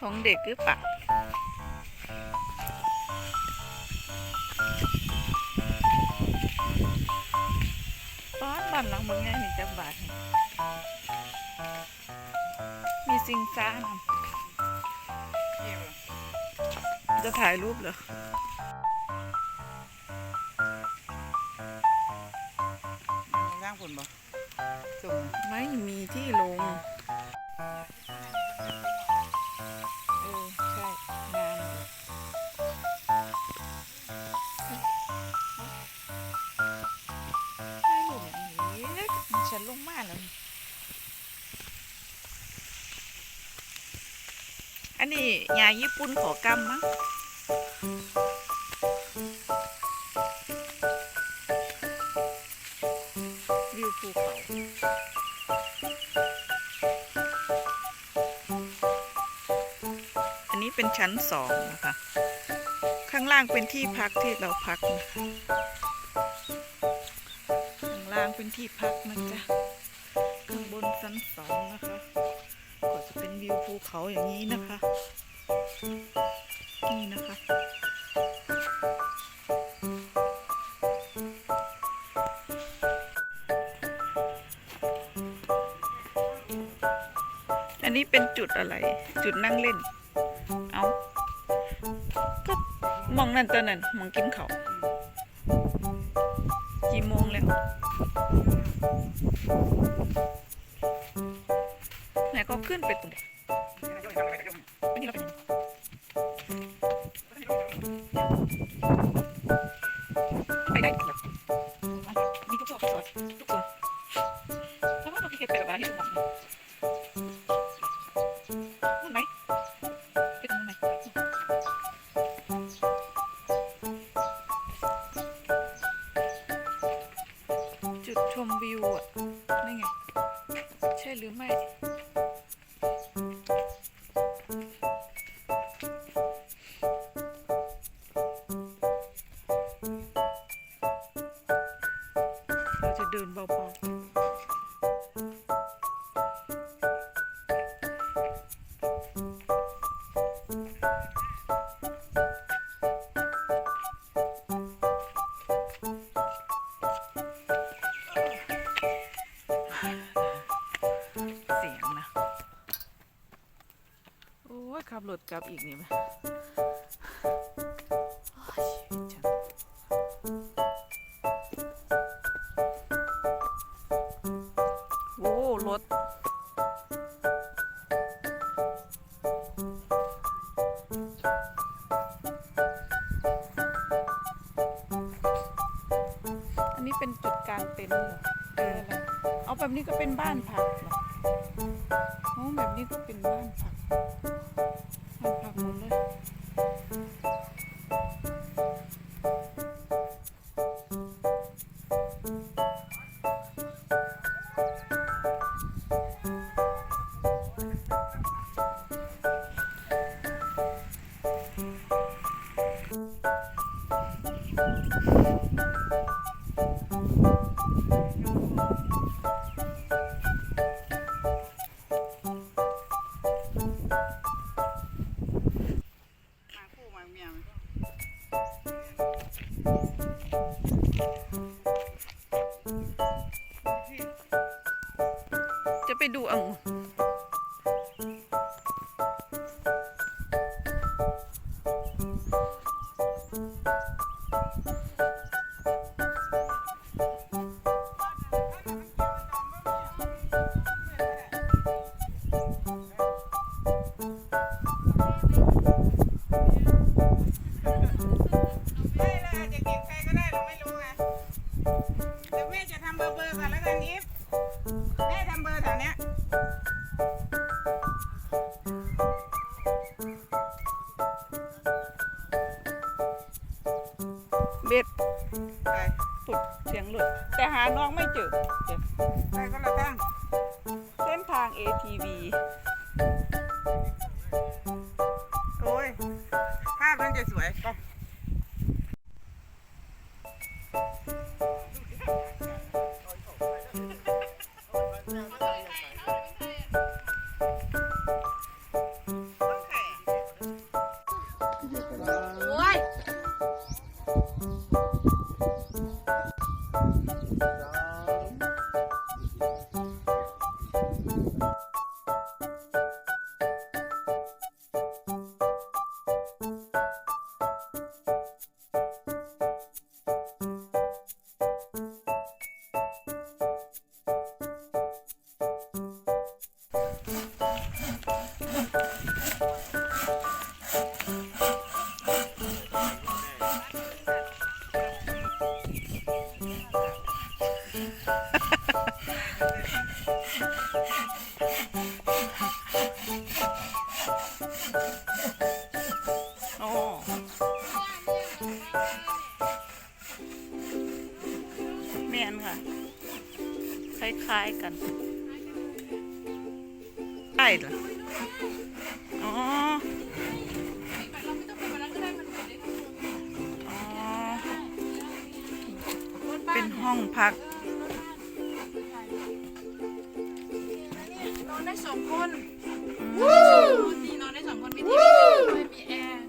ของเด็กหรือปล่าป้อนบ้านหลังมึองไงนี่จังบาทมีสิ่งซ่านจะถ่ายรูปเหรอ ไม่มีที่ลง เออ ใช่งามไม่ลงนี่ฉันลงมาแล้ว อันนี้ยาญี่ปุ่นขอกรรมมั้ง ชั้นสองนะคะ ข้างล่างเป็นที่พักที่เราพักนะคะ ข้างล่างเป็นที่พักนะจ๊ะ ข้างบนชั้นสองนะคะ ก็จะเป็นวิวภูเขาอย่างนี้นะคะ นี่นะคะอันนี้เป็นจุดอะไร จุดนั่งเล่น มองนั่นตัวนั้นมองกินเขากี่โมงแล้วไหนก็ขึ้นไปตรงนี้นี่เราไปไหนไป เราจะเดินเบาๆเสียงนะ โอ้ยขับรถกลับอีกนี่ไหม รถ อันนี้เป็นจุดกลางเต็นท์เหรอเออเอาแบบนี้ก็เป็นบ้านพักเหรอโอ้แบบนี้ก็เป็นบ้านพัก ล้าย ๆ กันใช่เหรออ๋ออ๋อเป็นห้องพักนอนได้สองคนอืมนี่นอนได้สองคนมีทีวีด้วยมีแอร์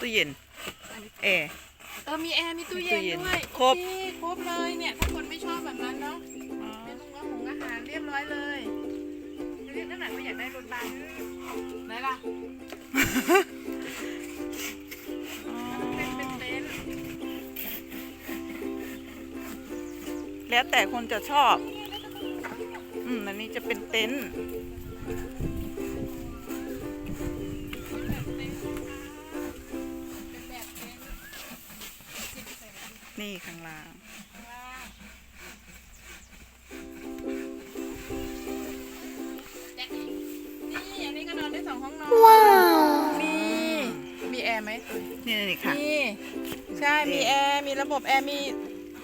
ตู้เย็นแอร์ เออมีแอร์มีตู้เย็นมีตู้เย็นด้วยครบโอเครบเลยเนี่ย แบบนั้นเนาะเป็นห้องอาหารอาหารเรียบร้อยเลยเรียกนั่นไหนว่าอยากได้รถบัสไหนล่ะอ๋อเป็นเป็นเต็นท์แล้วแต่คนจะชอบ อืม อันนี้จะเป็นเต็นท์แบบเต็นท์เป็นแบบเต็นท์นี่ข้างล่าง ใช่ มีแอร์ มีระบบแอร์ มี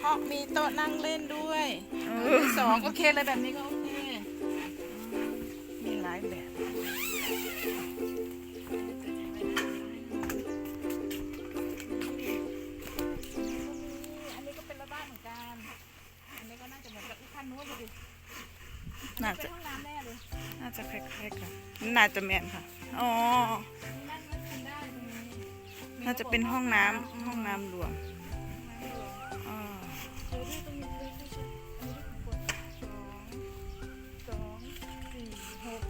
ห้อง มีโต๊ะนั่งเล่นด้วยเอเอออสองโอเคเลยแบบนี้ก็โอเค มีหลายแบบ อันนี้ก็เป็นระบ้านเหมือนกัน อันนี้ก็น่าจะเหมือนกับอีกคันนู้นดูดิน่าเป็จะนห้องน้ำแน่เลย น่าจะคล้ายๆกัน น่าจะแมนค่ะ อ๋อ น่าจะเป็นห้องน้ำห้องน้ำรวมห้องน้ำรวมอ๋อเออที่ตรงนี้เลยที่ชุดอันนี้ที่กดสองสองสี่หก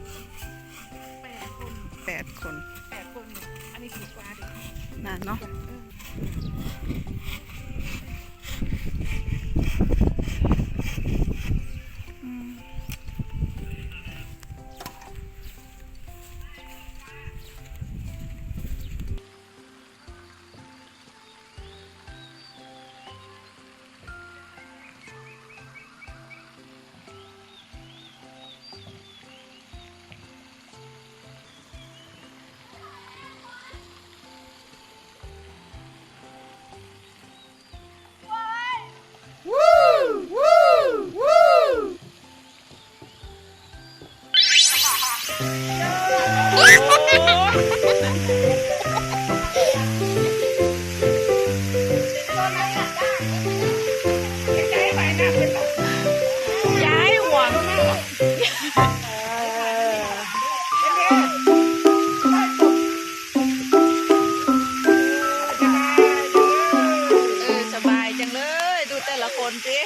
แปดคนแปดคนแปดคนเนี่ยอันนี้ถูกกว่าดิน่าเนาะ คนสิ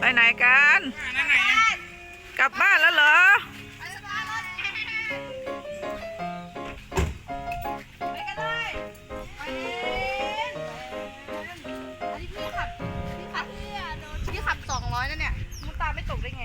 ไปไหนกัน กลับบ้านแล้วเหรอพี่ขับพี่ขับที่ขับสองร้อยนั่นเนี่ยมุกตาไม่ตกได้ไง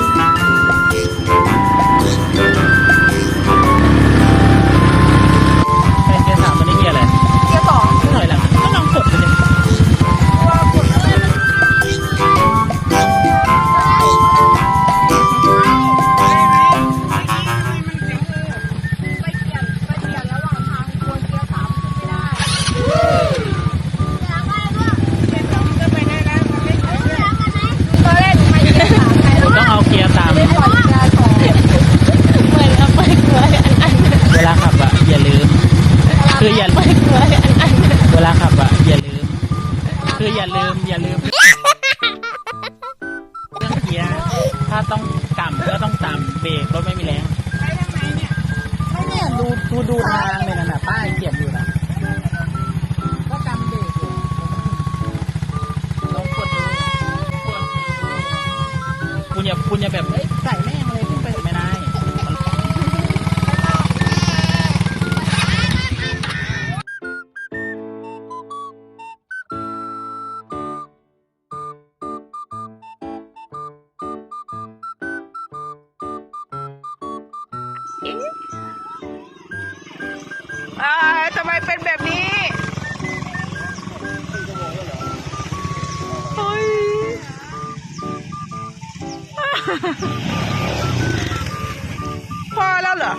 ดูดูทางเลยนะนะป้ายเขียนอยู่นะก็จำเด็กอลงกดดูกดคุณอย่าคุณอย่าแบบ พอแล้วเหรอ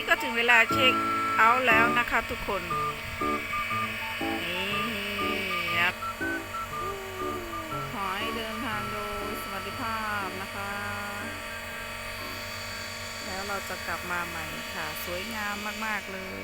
นี้ก็ถึงเวลาเช็คเอาท์แล้วนะคะทุกคน นี่ครับขอให้เดินทางโดยสวัสดิภาพนะคะ แล้วเราจะกลับมาใหม่ค่ะ สวยงามมาก ๆ เลย